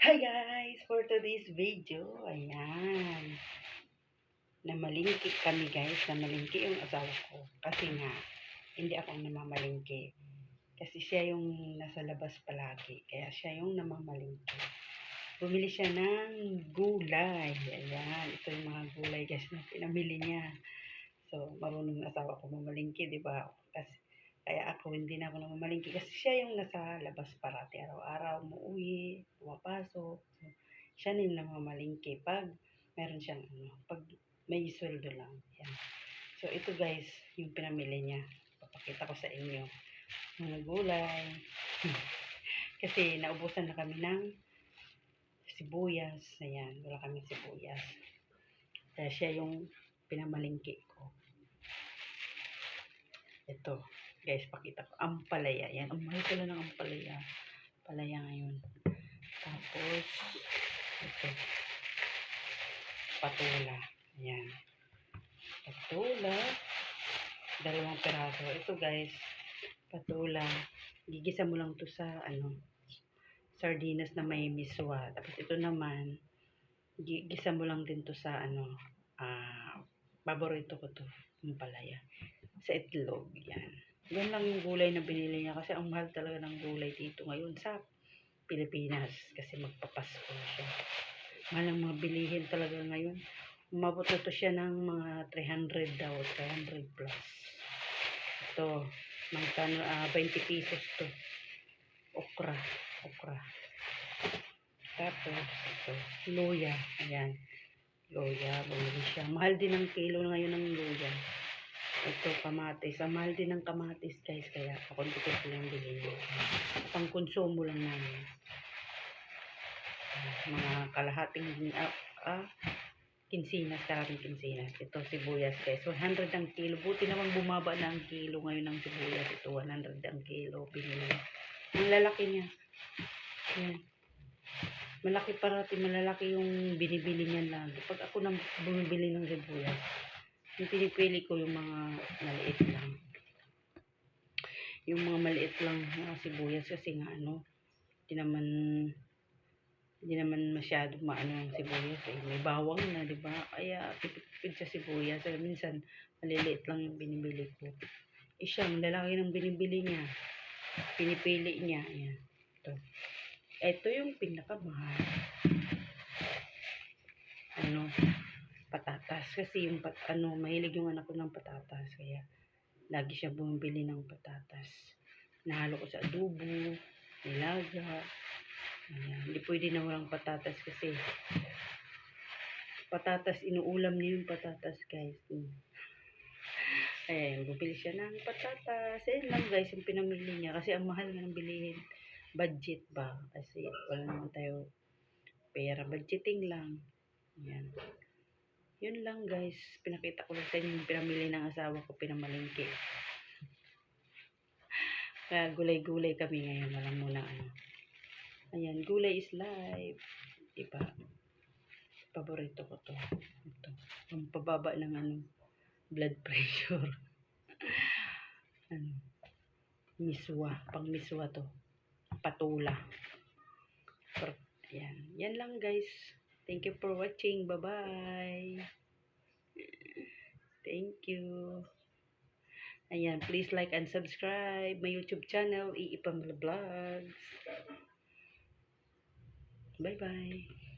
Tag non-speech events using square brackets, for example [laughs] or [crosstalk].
Hi guys! For today's video, ayan. Namalingki kami guys. Namalingki yung asawa ko. Kasi nga, hindi ako namamalingki. Kasi siya yung nasa labas palagi. Kaya siya yung namamalingki. Bumili siya ng gulay. Ayan. Ito yung mga gulay guys na pinamili niya. So, marunong asawa ko mamalingki, di ba? Kasi, kaya ako hindi na ako namamalingki kasi siya yung nasa labas parati araw-araw umuwi, pumapasok. So, siya na yung namamalingki pag meron siyang ano, pag may sweldo lang. Yan. So ito guys, yung pinamili niya. Papakita ko sa inyo. Mga gulay. [laughs] kasi naubusan na kami ng sibuyas. Ayan, wala kami sibuyas. Kaya siya yung pinamalingki ko. Ito, guys, pakita ko. Ampalaya. Yan, ang mahal pala ng ampalaya. Palaya ngayon. Tapos, ito. Patula. Ayan. Patula. Dalawang peraso. Ito, guys, patula. Gigisa mo lang to sa, ano, sardinas na may miswa. Tapos, ito naman, gigisa mo lang din to sa, ano, ah, paborito ko to, yung palaya sa itlog. Yan. Yan lang yung gulay na binili niya kasi ang mahal talaga ng gulay dito ngayon sa Pilipinas kasi magpapasko na siya. Mahal ang mga talaga ngayon. Umabot na to siya ng mga 300 daw, 300 plus. Ito, magkano, ah 20 pesos to. Okra, okra. Tapos, ito, luya. Ayan. Luya, bumili siya. Mahal din ang kilo ngayon ng luya. Ito, kamatis. Ang din ng kamatis, guys. Kaya, pakunti-kunti lang bilhin. Pang konsumo lang namin. Ah, Mga kalahating, ah, ah, kinsinas, kalahating kinsinas. Ito, sibuyas, guys. 100 ang kilo. Buti naman bumaba na kilo ngayon ng sibuyas. Ito, 100 ang kilo. Binili. Ang lalaki niya. Yan. Malaki parati, malalaki yung binibili niya lagi. Pag ako nang bumibili ng sibuyas, pinipili ko yung mga maliit lang. Yung mga maliit lang mga sibuyas kasi nga ano, hindi naman hindi naman masyado maano ang sibuyas eh. May bawang na, di ba? Kaya tipid sa sibuyas. Kaya minsan maliliit lang yung binibili ko. Eh siya, malalaki ng binibili niya. Pinipili niya. Ayan. Ito. Ito yung pinakamahal. Ano, patatas. Kasi yung pat, ano, mahilig yung anak ko ng patatas. Kaya, lagi siya bumibili ng patatas. Nahalo ko sa adobo, nilaga. Ayan. Hindi pwede na walang patatas kasi patatas, inuulam niya yung patatas, guys. [laughs] Ayan, bumili siya ng patatas. Ayan lang, guys, yung pinamili niya. Kasi ang mahal nga ng bilihin. Budget ba? Kasi wala naman tayo pera. Budgeting lang. Ayan. Yun lang guys. Pinakita ko lang sa inyo yung pinamili ng asawa ko. Pinamalingki. [laughs] Kaya gulay-gulay kami ngayon. Walang muna ano. Ayan. Gulay is life. Diba? Paborito ko to. Ito. Ang pababa ng ano. Blood [laughs] pressure. ano. Miswa. Pang miswa to. Patula. Ayan. Yan lang guys. Thank you for watching. Bye-bye. Thank you. Ayan, please like and subscribe my YouTube channel, Iipam Vlogs. Bye-bye.